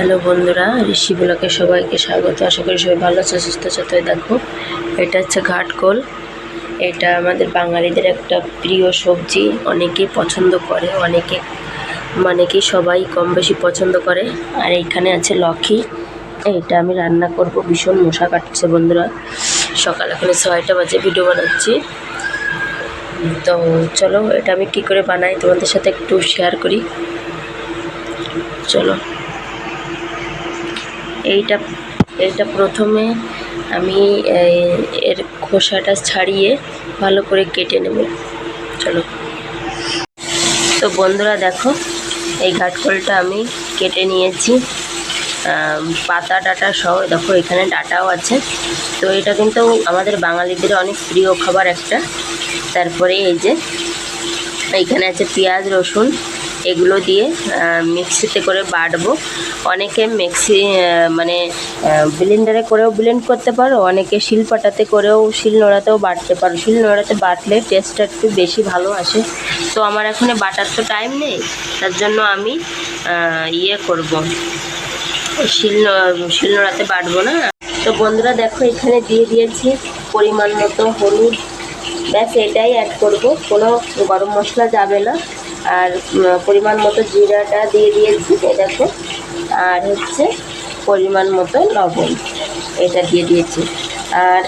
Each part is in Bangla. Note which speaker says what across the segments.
Speaker 1: হ্যালো বন্ধুরা, ঋষি ব্লকে সবাইকে স্বাগত। আশা করি সবাই ভালো আছে, সুস্থ আছে তো দেখো, এটা হচ্ছে ঘাটকোল এটা আমাদের বাঙালিদের একটা প্রিয় সবজি, অনেকেই পছন্দ করে, অনেকে মানে কি সবাই কম বেশি পছন্দ করে। আর এইখানে আছে লক্ষ্মী এইটা আমি রান্না করব, ভীষণ মশা কাটছে বন্ধুরা। সকাল এখন ছয়টা বাজে ভিডিও বানাচ্ছি। তো চলো, এটা আমি কি করে বানাই তোমাদের সাথে একটু শেয়ার করি। চলো। এইটা এইটা প্রথমে আমি এর খোসাটা ছাড়িয়ে ভালো করে কেটে নেব। চলো। তো বন্ধুরা দেখো, এই ঘাটকলটা আমি কেটে নিয়েছি। পাতা ডাটা সহ, দেখো এখানে ডাটাও আছে। তো এটা কিন্তু আমাদের বাঙালিদের অনেক প্রিয় খাবার একটা। তারপরে এই যে এইখানে আছে পেঁয়াজ, রসুন, এগুলো দিয়ে মিক্সিতে করে বাটবো। অনেকে মিক্সি মানে ব্লেন্ডারে করেও ব্লেন্ড করতে পারো, অনেকে শিলপাটাতে করেও, শিল নোড়াতেও বাটতে পারো। শিল নোড়াতে বাটলে টেস্টটা একটু বেশি ভালো আসে। তো আমার এখন বাটার তো টাইম নেই, তার জন্য আমি ইয়ে করব। শিল শিল নোড়াতে বাটবো না। তো বন্ধুরা দেখো, এখানে দিয়ে দিয়েছি পরিমাণ মতো হলুদ ব্যাস, এটাই অ্যাড করব। কোনো গরম মশলা যাবে না। আর পরিমাণ মতো জিরাটা দিয়ে দিয়েছি দেখো। আর হচ্ছে পরিমাণ মতো লবণ, এটা দিয়ে দিয়েছি। আর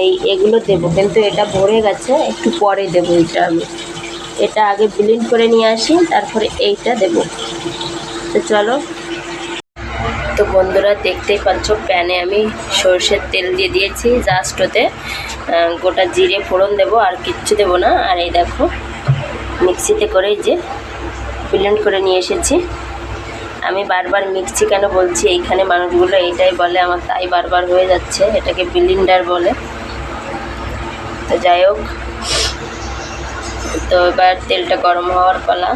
Speaker 1: এই, এগুলো দেবো, কিন্তু এটা ভরে গেছে, একটু পরে দেবো এটা আমি। এটা আগে ব্লিন্ড করে নিয়ে আসি, তারপরে এইটা দেবো। তো চলো তো বন্ধুরা দেখতেই পাচ্ছ, প্যানে আমি সর্ষের তেল দিয়ে দিয়েছি। জাস্ট ওতে গোটা জিরে ফোড়ন দেবো, আর কিচ্ছু দেবো না। আর এই দেখো, মিক্সিতে করে যে ব্লেন্ড করে নিয়ে এসেছি। আমি বারবার মিক্সি কেন বলছি, এইখানে মানুষগুলো এইটাই বলে, আমার তাই বারবার হয়ে যাচ্ছে, এটাকে ব্লিন্ডার বলে। তো যাই হোক, তো এবার তেলটা গরম হওয়ার পালা।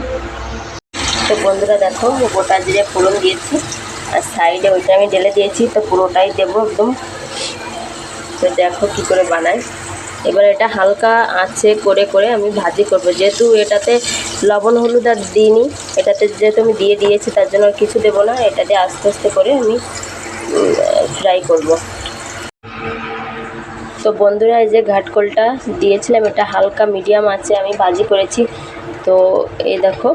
Speaker 1: তো বন্ধুরা দেখো, গোটা জিরে ফোড়ন দিয়েছি। আর সাইডে ওইটা আমি ঢেলে দিয়েছি, তো পুরোটাই দেবো একদম। তো দেখো কী করে বানাই। এবার এটা হালকা আঁচে করে করে আমি ভাজি করব। যেহেতু এটাতে লবণ, হলুদ আর দিইনি, এটাতে যেহেতু আমি দিয়ে দিয়েছি, তার জন্য কিছু দেবো না। এটা দিয়ে আস্তে আস্তে করে আমি ফ্রাই করব। তো বন্ধুরা, এই যে ঘাটকলটা দিয়েছিলাম, এটা হালকা মিডিয়াম আছে আমি ভাজি করেছি। তো এই দেখো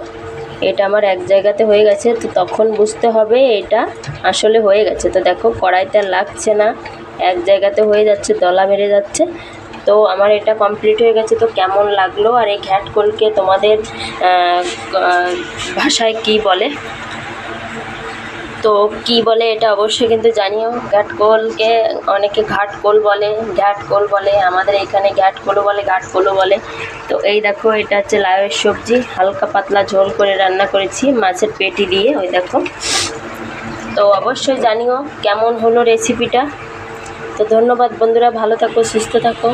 Speaker 1: এটা আমার এক জায়গাতে হয়ে গেছে, তো তখন বুঝতে হবে এটা আসলে হয়ে গেছে। তো দেখো, কড়াইতে লাগছে না, এক জায়গাতে হয়ে যাচ্ছে, দলা মেরে যাচ্ছে। তো আমার এটা কমপ্লিট হয়ে গেছে, তো কেমন লাগল? আর এই ঘ্যাটকলকে তোমাদের ভাষায় কি বলে? তো কি বলে এটা অবশ্যই কিন্তু জানিও। ঘাটকোলকে অনেকে ঘাটকোল বলে ঘাটকোল বলে, আমাদের এখানে ঘাটকোলও বলে ঘাটকোলও বলে। তো এই দেখো, এটা হচ্ছে লাউয়ের সবজি। হালকা পাতলা ঝোল করে রান্না করেছি, মাছের পেটি দিয়ে, ওই দেখো। তো অবশ্যই জানিও কেমন হলো রেসিপিটা তো ধন্যবাদ বন্ধুরা, ভালো থাকো, সুস্থ থাকো।